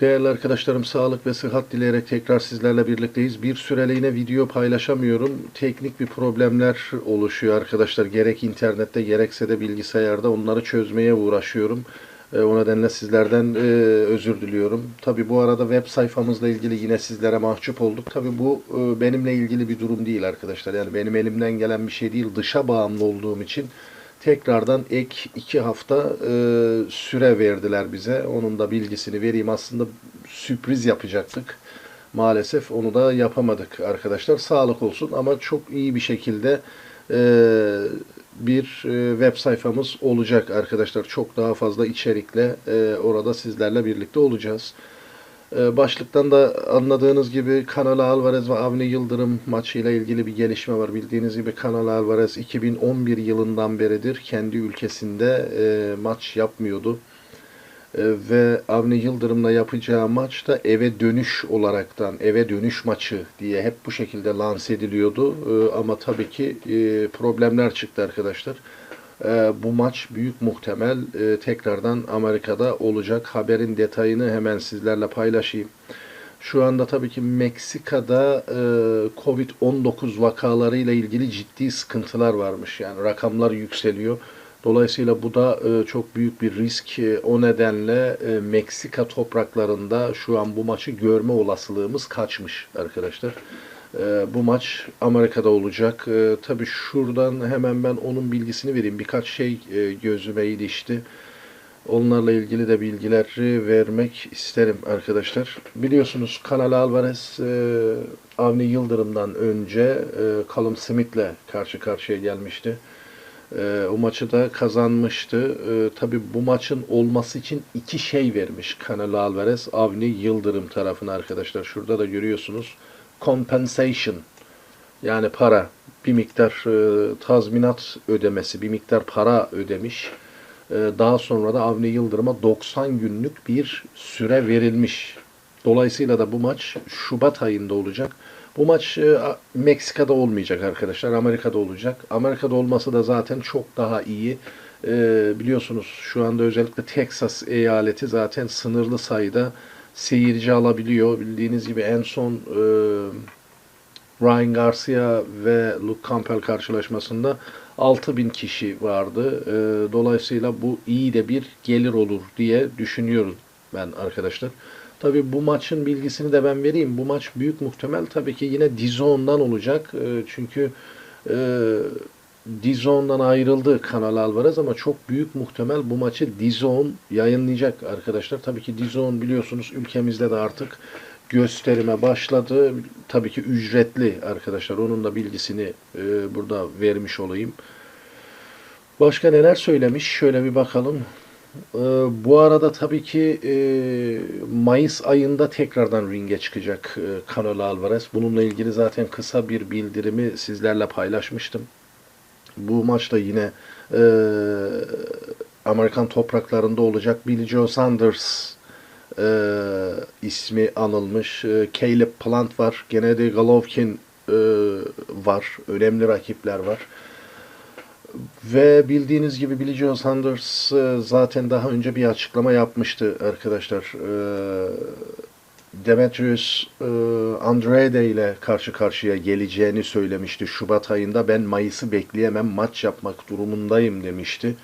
Değerli arkadaşlarım sağlık ve sıhhat dileyerek tekrar sizlerle birlikteyiz. Bir süreliğine video paylaşamıyorum. Teknik bir problemler oluşuyor arkadaşlar. Gerek internette gerekse de bilgisayarda onları çözmeye uğraşıyorum. E, O nedenle sizlerden e, özür diliyorum. Tabi bu arada web sayfamızla ilgili yine sizlere mahcup olduk. Tabi bu e, benimle ilgili bir durum değil arkadaşlar. Yani benim elimden gelen bir şey değil. Dışa bağımlı olduğum için tekrardan ek iki hafta e, süre verdiler bize. Onun da bilgisini vereyim. Aslında sürpriz yapacaktık. Maalesef onu da yapamadık arkadaşlar. Sağlık olsun ama çok iyi bir şekilde e, bir e, web sayfamız olacak arkadaşlar. Çok daha fazla içerikle e, orada sizlerle birlikte olacağız. E, Başlıktan da anladığınız gibi Canelo Alvarez ve Avni Yıldırım maçıyla ilgili bir gelişme var. Bildiğiniz gibi Canelo Alvarez 2011 yılından beridir kendi ülkesinde e, maç yapmıyordu. E, ve Avni Yıldırım'la yapacağı maç da eve dönüş olaraktan, eve dönüş maçı diye hep bu şekilde lanse ediliyordu. E, ama tabii ki problemler çıktı arkadaşlar. E, bu maç büyük muhtemel e, tekrardan Amerika'da olacak. Haberin detayını hemen sizlerle paylaşayım. Şu anda tabii ki Meksika'da e, Covid-19 vakalarıyla ilgili ciddi sıkıntılar varmış. Yani rakamlar yükseliyor. Dolayısıyla bu da e, çok büyük bir risk. E, O nedenle e, Meksika topraklarında şu an bu maçı görme olasılığımız kaçmış arkadaşlar. E, Bu maç Amerika'da olacak. E, Tabii şuradan hemen ben onun bilgisini vereyim. Birkaç şey e, gözüme ilişti. Onlarla ilgili de bilgileri vermek isterim arkadaşlar. Biliyorsunuz Canelo Alvarez e, Avni Yıldırım'dan önce e, Callum Smith'le karşı karşıya gelmişti. E, o maçı da kazanmıştı. E, Tabi bu maçın olması için iki şey vermiş Canelo Alvarez Avni Yıldırım tarafına arkadaşlar. Şurada da görüyorsunuz. Compensation yani para bir miktar e, tazminat ödemesi, bir miktar para ödemiş. E, daha sonra da Avni Yıldırım'a 90 günlük bir süre verilmiş. Dolayısıyla da bu maç Şubat ayında olacak. Bu maç e, Meksika'da olmayacak arkadaşlar. Amerika'da olacak. Amerika'da olması da zaten çok daha iyi. E, biliyorsunuz şu anda özellikle Texas eyaleti zaten sınırlı sayıda seyirci alabiliyor. Bildiğiniz gibi en son e, Ryan Garcia ve Luke Campbell karşılaşmasında 6000 kişi vardı. E, dolayısıyla bu iyi de bir gelir olur diye düşünüyorum ben arkadaşlar. Tabii bu maçın bilgisini de ben vereyim. Bu maç büyük muhtemel tabii ki yine Dizon'dan olacak. E, çünkü e, Dizon'dan ayrıldı Kanal Alvarez ama çok büyük muhtemel bu maçı Dizon yayınlayacak arkadaşlar. Tabii ki Dizon biliyorsunuz ülkemizde de artık gösterime başladı. Tabii ki ücretli arkadaşlar. Onun da bilgisini e, burada vermiş olayım. Başka neler söylemiş? Şöyle bir bakalım. Ee, bu arada tabii ki e, Mayıs ayında tekrardan ringe çıkacak e, Canelo Alvarez. Bununla ilgili zaten kısa bir bildirimi sizlerle paylaşmıştım. Bu maçta yine e, Amerikan topraklarında olacak. Billy Joe Saunders e, ismi anılmış. E, Caleb Plant var. Gennady Golovkin e, var. Önemli rakipler var. Ve bildiğiniz gibi Billy Joe Saunders e, zaten daha önce bir açıklama yapmıştı arkadaşlar. E, Demetrius e, Andrade ile karşı karşıya geleceğini söylemişti Şubat ayında. Ben Mayıs'ı bekleyemem, maç yapmak durumundayım demişti.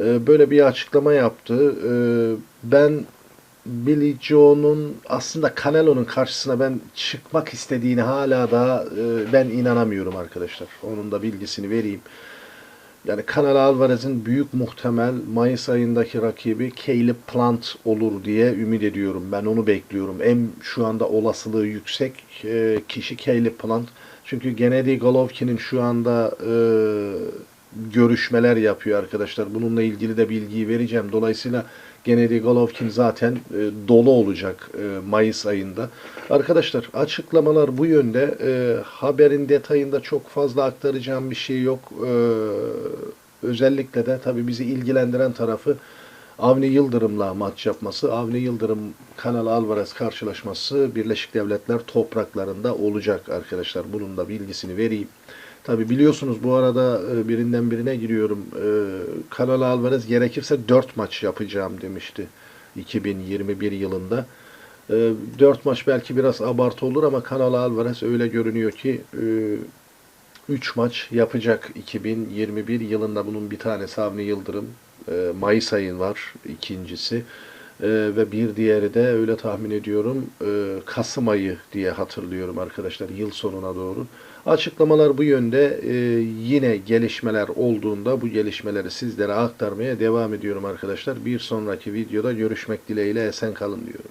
E, Böyle bir açıklama yaptı. E, Ben Billy Joe'nun aslında Canelo'nun karşısına ben çıkmak istediğini hala da e, ben inanamıyorum arkadaşlar. Onun da bilgisini vereyim. Yani Canelo Alvarez'in büyük muhtemel Mayıs ayındaki rakibi Caleb Plant olur diye ümit ediyorum. Ben onu bekliyorum. En şu anda olasılığı yüksek e, kişi Caleb Plant. Çünkü Gennady Golovkin'in şu anda e, görüşmeler yapıyor arkadaşlar. Bununla ilgili de bilgiyi vereceğim. Dolayısıyla Gennady Golovkin zaten e, dolu olacak e, Mayıs ayında. Arkadaşlar açıklamalar bu yönde. E, haberin detayında çok fazla aktaracağım bir şey yok. E, özellikle de tabii bizi ilgilendiren tarafı Avni Yıldırım'la maç yapması. Avni Yıldırım Kanal Alvarez karşılaşması Birleşik Devletler topraklarında olacak arkadaşlar. Bunun da bilgisini vereyim. Tabi biliyorsunuz bu arada e, birinden birine giriyorum. E, Canelo Alvarez gerekirse 4 maç yapacağım demişti 2021 yılında. E, 4 maç belki biraz abartı olur ama Canelo Alvarez öyle görünüyor ki 3 maç yapacak 2021 yılında bunun bir tanesi Avni Yıldırım. E, Mayıs ayın var ikincisi. E, ve bir diğeri de öyle tahmin ediyorum e, Kasım ayı diye hatırlıyorum arkadaşlar yıl sonuna doğru. Açıklamalar bu yönde. E, yine gelişmeler olduğunda bu gelişmeleri sizlere aktarmaya devam ediyorum arkadaşlar. Bir sonraki videoda görüşmek dileğiyle esen kalın diyorum.